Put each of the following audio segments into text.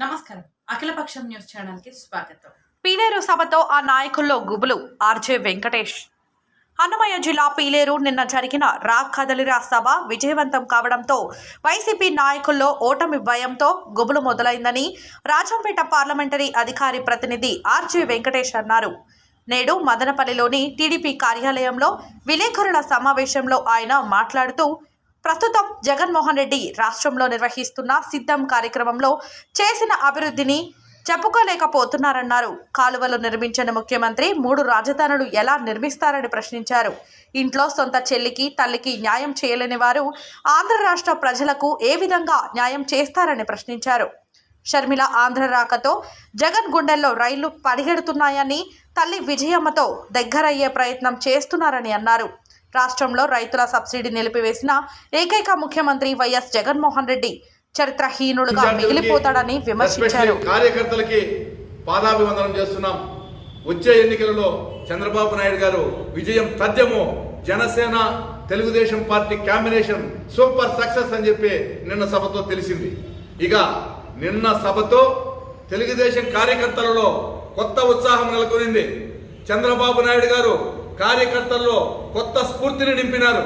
నమస్కారం. అఖిలపక్షం న్యూస్ ఛానల్కి స్వాగతం. పీలేరు సభతో ఆ నాయకుల్లో గుబులు ఆర్జే వెంకటేష్. అన్నమయ్య జిల్లా పీలేరు నిన్న జరిగిన రా కదలిరా సభ విజయవంతం కావడంతో వైసీపీ నాయకుల్లో ఓటమి భయంతో గుబులు మొదలైందని రాజంపేట పార్లమెంటరీ అధికారి ప్రతినిధి ఆర్జే వెంకటేష్ అన్నారు. నేడు మదనపల్లిలోని టీడీపీ కార్యాలయంలో విలేకరుల సమావేశంలో ఆయన మాట్లాడుతూ ప్రస్తుతం జగన్మోహన్ రెడ్డి రాష్ట్రంలో నిర్వహిస్తున్న సిద్ధం కార్యక్రమంలో చేసిన అభివృద్ధిని చెప్పుకోలేకపోతున్నారన్నారు. కాలువలు నిర్మించిన ముఖ్యమంత్రి మూడు రాజధానులు ఎలా నిర్మిస్తారని ప్రశ్నించారు. ఇంట్లో సొంత చెల్లికి తల్లికి న్యాయం చేయలేని వారు ఆంధ్ర రాష్ట్ర ప్రజలకు ఏ విధంగా న్యాయం చేస్తారని ప్రశ్నించారు. షర్మిల ఆంధ్ర రాకతో జగన్ గుండెల్లో రైళ్ళు పరిగెడుతున్నాయని తల్లి విజయమ్మతో దగ్గరయ్యే ప్రయత్నం చేస్తున్నారని అన్నారు. రాష్ట్రంలో రైతుల సబ్సిడీ నిలిపివేసిన ఏకైక ముఖ్యమంత్రి వైఎస్ జగన్మోహన్ రెడ్డి చరిత్రహీనుడుగా మిగిలిపోతాడని విమర్శించారు. కార్యకర్తలకి పాదాభివందనం చేస్తున్నాం. వచ్చే ఎన్నికలలో చంద్రబాబు నాయుడు గారు విజయం తథ్యము Janasena Telugu Desam party combination super success అని చెప్పి నిన్న సభతో తెలిసింది. ఇక నిన్న సభతో తెలుగుదేశం కార్యకర్తలలో కొత్త ఉత్సాహం నెలకొనింది. చంద్రబాబు నాయుడు గారు కార్యకర్తల్లో కొత్త స్ఫూర్తిని నింపినారు.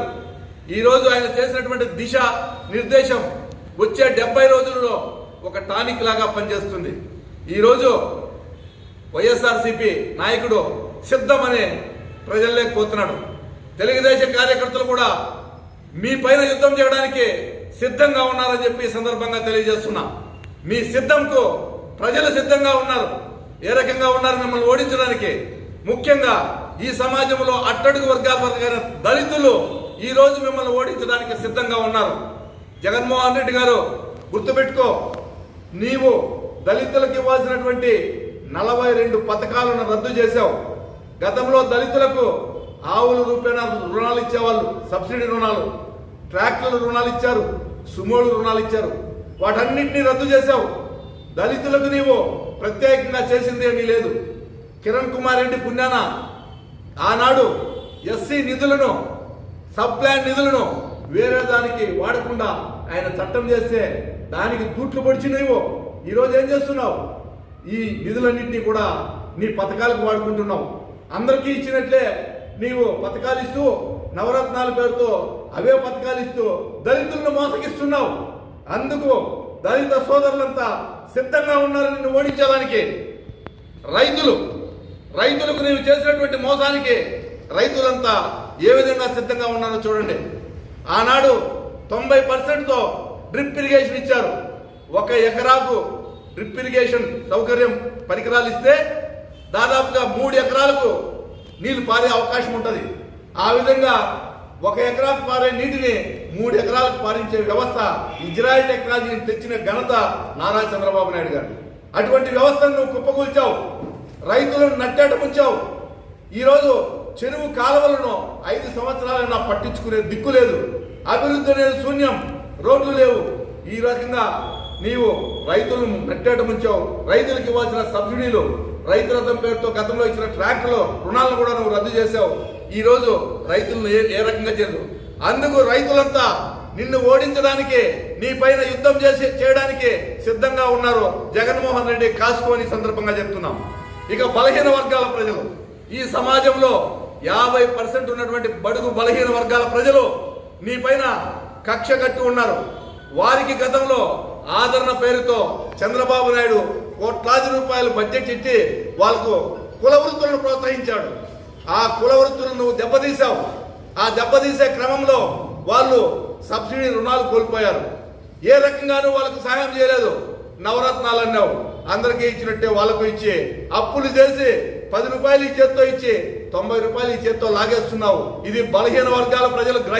ఈరోజు ఆయన చేసినటువంటి దిశ నిర్దేశం వచ్చే డెబ్బై రోజుల్లో ఒక టానిక్ లాగా పనిచేస్తుంది. ఈరోజు వైఎస్ఆర్సీపీ నాయకుడు సిద్ధమనే ప్రజల్లోకి పోతున్నాడు తెలుగుదేశం కార్యకర్తలు కూడా మీ పైన యుద్ధం చేయడానికి సిద్ధంగా ఉన్నారని చెప్పి సందర్భంగా తెలియజేస్తున్నా. మీ సిద్ధంకు ప్రజలు సిద్ధంగా ఉన్నారు. ఏ రకంగా ఉన్నారు మిమ్మల్ని ఓడించడానికి? ముఖ్యంగా ఈ సమాజంలో అట్టడుగు వర్గాల దళితులు ఈ రోజు మిమ్మల్ని ఓడించడానికి సిద్ధంగా ఉన్నారు. జగన్మోహన్ రెడ్డి గారు గుర్తుపెట్టుకో నీవు దళితులకు ఇవ్వాల్సినటువంటి నలభై రెండు పథకాలను రద్దు చేశావు. గతంలో దళితులకు ఆవుల రూపేణ రుణాలు ఇచ్చేవాళ్ళు సబ్సిడీ రుణాలు ట్రాక్టర్ల రుణాలు ఇచ్చారు సుమోలు రుణాలు ఇచ్చారు. వాటన్నింటినీ రద్దు చేశావు. దళితులకు నీవు ప్రత్యేకంగా చేసింది ఏమీ లేదు. కిరణ్ కుమార్ రెడ్డి పుణ్యాన ఆనాడు ఎస్సీ నిధులను సబ్ ప్లాన్ నిధులను వేరే దానికి వాడకుండా ఆయన చట్టం చేస్తే దానికి తూట్లు పొడిచి నువ్వు ఈరోజు ఏం చేస్తున్నావు? ఈ నిధులన్నింటినీ కూడా నీ పథకాలకు వాడుకుంటున్నావు. అందరికీ ఇచ్చినట్లే నీవు పథకాలు ఇస్తూ నవరత్నాల పేరుతో అవే పథకాలు ఇస్తూ దళితులను మోసగిస్తున్నావు. అందుకు దళిత సోదరులంతా సిద్ధంగా ఉన్నారు నిన్ను ఓడించడానికి రైతులు రైతులకు నేను చేసినటువంటి మోసానికి రైతులంతా ఏ విధంగా సిద్ధంగా ఉన్నారో చూడండి. ఆనాడు తొంభై పర్సెంట్తో డ్రిప్ ఇరిగేషన్ ఇచ్చారు. ఒక ఎకరాకు డ్రిప్ ఇరిగేషన్ సౌకర్యం పరికరాలు ఇస్తే దాదాపుగా మూడు ఎకరాలకు నీళ్ళు పారే అవకాశం ఉంటుంది. ఆ విధంగా ఒక ఎకరాకు పారే నీటిని మూడు ఎకరాలకు పారించే వ్యవస్థ ఇజ్రాయెల్ టెక్నాలజీని తెచ్చిన ఘనత నారా చంద్రబాబు నాయుడు గారు అటువంటి వ్యవస్థను నువ్వు కుప్పకూల్చావు. రైతులను నట్టేట ముంచావు. ఈరోజు చెరువు కాలువలను ఐదు సంవత్సరాలైనా పట్టించుకునే దిక్కు లేదు. అభివృద్ధి అనేది శూన్యం. రోడ్లు లేవు. ఈ రకంగా నీవు రైతులను నట్టేట ముంచావు. రైతులకు ఇవ్వాల్సిన సబ్సిడీలు రైతు రథం పేరుతో గతంలో ఇచ్చిన ట్రాక్టర్లు రుణాలను కూడా నువ్వు రద్దు చేశావు. ఈరోజు రైతులను ఏ ఏ రకంగా చేయదు అందుకు రైతులంతా నిన్ను ఓడించడానికి నీ పైన యుద్ధం చేసి చేయడానికి సిద్ధంగా ఉన్నారు జగన్మోహన్ రెడ్డి కాసుకోని సందర్భంగా చెప్తున్నాం. ఇక బలహీన వర్గాల ప్రజలు ఈ సమాజంలో యాభై పర్సెంట్ ఉన్నటువంటి బడుగు బలహీన వర్గాల ప్రజలు నీ పైన కక్ష కట్టి ఉన్నారు. వారికి గతంలో ఆదరణ పేరుతో చంద్రబాబు నాయుడు కోట్లాది రూపాయలు బడ్జెట్ ఇచ్చి వాళ్ళకు కుల వృత్తులను ప్రోత్సహించాడు. ఆ కుల వృత్తులను నువ్వు దెబ్బతీసావు ఆ దెబ్బతీసే క్రమంలో వాళ్ళు సబ్సిడీ రుణాలు కోల్పోయారు. ఏ రకంగానూ వాళ్ళకు సహాయం చేయలేదు. నవరత్నాలు అన్నావు. అందరికీ ఇచ్చినట్టే వాళ్ళకు ఇచ్చి. అప్పులు చేసి పది రూపాయలు ఈ చేత్తో ఇచ్చి తొంభై రూపాయలు ఈ చేత్తో లాగేస్తున్నావు. ఇది బలహీన వర్గాల ప్రజలు